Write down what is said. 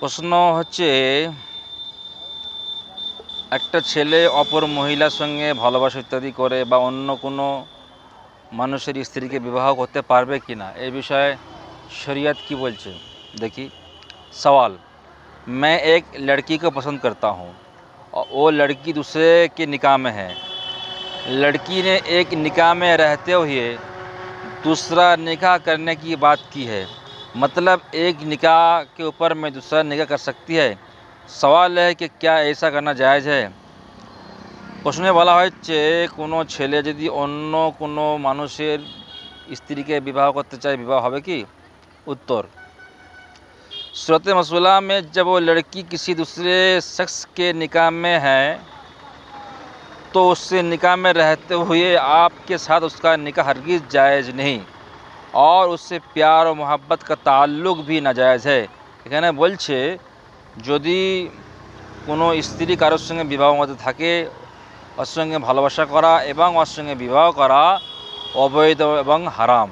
प्रश्न हे एक ऐले अपर महिला संगे भलोबास इत्यादि अन्को मानुषे स्त्री के विवाह करते पर कि ना ये विषय शरियत की बोल देखी सवाल मैं एक लड़की को पसंद करता हूँ। और वो लड़की दूसरे के निकाह में है। लड़की ने एक निकाह में रहते हुए दूसरा निकाह करने की बात की है मतलब एक निकाह के ऊपर में दूसरा निकाह कर सकती है सवाल है कि क्या ऐसा करना जायज़ है প্রশ্নে বলা হচ্ছে কোনো ছেলে যদি অন্য কোনো মানুষের স্ত্রীকে বিবাহ করতে চায় বিবাহ হবে কি उत्तर सूरत मसूला में जब वो लड़की किसी दूसरे शख्स के निकाह में है तो उससे निकाह में रहते हुए आपके साथ उसका निकाह हरगिज़ जायज़ नहीं और उससे प्यार और मोहब्बत का ताल्लुक भी नाजायज़ है এখানে বলছে যদি কোনো স্ত্রী কারোর সঙ্গে বিবাহ মধ্যে থাকে ওর সঙ্গে ভালোবাসা করা এবং ওর সঙ্গে বিবাহ করা অবৈধ এবং হারাম